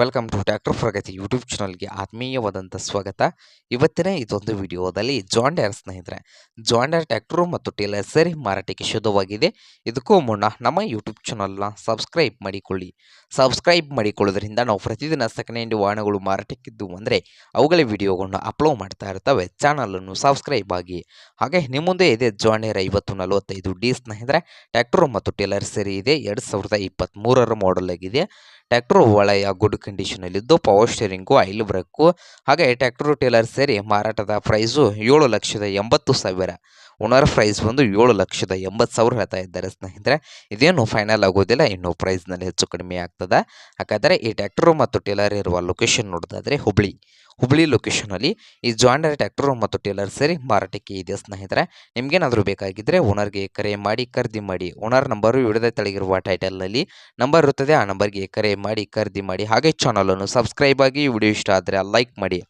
Welcome to doctor Pragati YouTube ಚಾನಲ್ಗೆ ಆತ್ಮೀಯವಾದಂಥ ಸ್ವಾಗತ. ಇವತ್ತಿನ ಇದೊಂದು ವಿಡಿಯೋದಲ್ಲಿ ಜಾಂಡೇರ್ ಸ್ನೇಹಿತರೆ ಜಾಂಡೇರ್ ಟ್ಯಾಕ್ಟ್ರು ಮತ್ತು ಟೇಲರ್ ಸೇರಿ ಮಾರಾಟಕ್ಕೆ ಶುದ್ಧವಾಗಿದೆ. ಇದಕ್ಕೂ ಮುನ್ನ ನಮ್ಮ ಯೂಟ್ಯೂಬ್ ಚಾನಲ್ನ ಸಬ್ಸ್ಕ್ರೈಬ್ ಮಾಡಿಕೊಳ್ಳಿ. ಸಬ್ಸ್ಕ್ರೈಬ್ ಮಾಡಿಕೊಳ್ಳೋದ್ರಿಂದ ನಾವು ಪ್ರತಿದಿನ ಸೆಕೆಂಡ್ ಹ್ಯಾಂಡ್ ವಾಹನಗಳು ಮಾರಾಟಕ್ಕಿದ್ದು ಅಂದರೆ ಅವುಗಳ ವಿಡಿಯೋಗಳನ್ನು ಅಪ್ಲೋಡ್ ಮಾಡ್ತಾ ಇರ್ತವೆ. ಚಾನಲನ್ನು ಸಬ್ಸ್ಕ್ರೈಬ್ ಆಗಿ. ಹಾಗೆ ನಿಮ್ಮ ಮುಂದೆ ಇದೆ ಜಾಂಡೇರ್ ಐವತ್ತು ನಲವತ್ತೈದು ಡಿ ಸ್ನೇಹಿತರೆ ಟ್ಯಾಕ್ಟ್ರು ಮತ್ತು ಟೇಲರ್ ಸೇರಿ ಇದೆ. ಎರಡು ಸಾವಿರದ ಇಪ್ಪತ್ತ್ಮೂರರ ಮಾಡೆಲ್ ಆಗಿದೆ. ಟ್ಯಾಕ್ಟರ್ ಒಳ್ಳೆಯ ಗುಡ್ ಕಂಡೀಷನಲ್ಲಿದ್ದು ಪವರ್ ಸ್ಟೇರಿಂಗು ಐಲ್ ಬ್ರೇಕು ಹಾಗೆ ಟ್ಯಾಕ್ಟರ್ ಟೇಲರ್ ಸೇರಿ ಮಾರಾಟದ ಪ್ರೈಸು ಏಳು ಲಕ್ಷದ ಎಂಬತ್ತು ಸಾವಿರ. ಓನರ್ ಪ್ರೈಸ್ ಬಂದು ಏಳು ಲಕ್ಷದ ಎಂಬತ್ತು ಸಾವಿರ ಹೇಳ್ತಾ ಇದ್ದಾರೆ ಸ್ನೇಹಿತರೆ. ಇದೇನು ಫೈನಲ್ ಆಗೋದಿಲ್ಲ, ಇನ್ನು ಪ್ರೈಸ್ನಲ್ಲಿ ಹೆಚ್ಚು ಕಡಿಮೆ ಆಗ್ತದೆ. ಹಾಗಾದರೆ ಈ ಟ್ಯಾಕ್ಟರ್ ಮತ್ತು ಟೇಲರ್ ಇರುವ ಲೊಕೇಶನ್ ನೋಡೋದಾದರೆ ಹುಬ್ಳಿ ಹುಬ್ಳಿ ಲೊಕೇಶನಲ್ಲಿ ಈ ಜಾಂಡರ್ ಟ್ಯಾಕ್ಟರ್ ಮತ್ತು ಟೇಲರ್ ಸೇರಿ ಮಾರಾಟಕ್ಕೆ ಇದೆ ಸ್ನೇಹಿತರೆ. ನಿಮಗೇನಾದರೂ ಬೇಕಾಗಿದ್ದರೆ ಓನರ್ಗೆ ಕರೆ ಮಾಡಿ, ಖರೀದಿ ಮಾಡಿ. ಓನರ್ ನಂಬರು ಹಿಡಿದ ತಳಗಿರುವ ಟೈಟಲ್ನಲ್ಲಿ ನಂಬರ್ ಇರುತ್ತದೆ. ಆ ನಂಬರ್ಗೆ ಕರೆ ಮಾಡಿ, ಖರೀದಿ ಮಾಡಿ. ಹಾಗೆ ಚಾನಲನ್ನು ಸಬ್ಸ್ಕ್ರೈಬ್ ಆಗಿ ವಿಡಿಯೋ ಇಷ್ಟ ಆದರೆ ಲೈಕ್ ಮಾಡಿ.